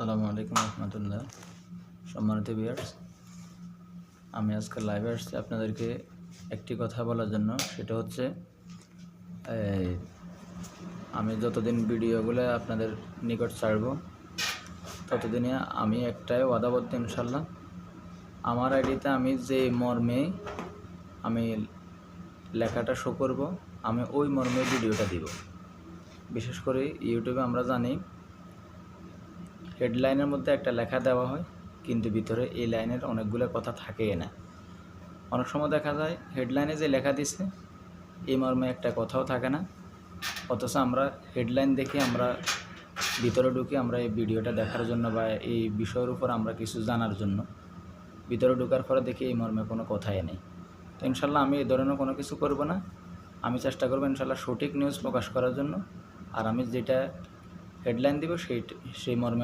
আসসালামু আলাইকুম রহমতুল্লাহ। সম্মানিত বিয়ার্স আমি আজকে লাইভে আসছি আপনাদেরকে একটি কথা বলার জন্য। সেটা হচ্ছে আমি যতদিন ভিডিওগুলো আপনাদের নিকট ছাড়ব, ততদিনে আমি একটাই ওয়াদাবদ্ধ ইনশাল্লাহ আমার আইডিতে আমি যে মর্মে আমি লেখাটা শো করব, আমি ওই মর্মে ভিডিওটা দিব। বিশেষ করে ইউটিউবে আমরা জানি হেডলাইনের মধ্যে একটা লেখা দেওয়া হয়, কিন্তু ভিতরে এই লাইনের অনেকগুলো কথা থাকেই না। অনেক সময় দেখা যায়, হেডলাইনে যে লেখা দিচ্ছে এই মর্মে একটা কথাও থাকে না। অথচ আমরা হেডলাইন দেখে আমরা ভিতরে ঢুকে আমরা এই ভিডিওটা দেখার জন্য বা এই বিষয়ের উপর আমরা কিছু জানার জন্য ভিতরে ঢুকার পরে দেখি এই মর্মে কোনো কথাই নেই। তো ইনশাল্লাহ আমি এই ধরনের কোনো কিছু করব না। আমি চেষ্টা করব ইনশাল্লাহ সঠিক নিউজ প্রকাশ করার জন্য। আর আমি যেটা হেডলাইন দিব সেই সেই মর্মে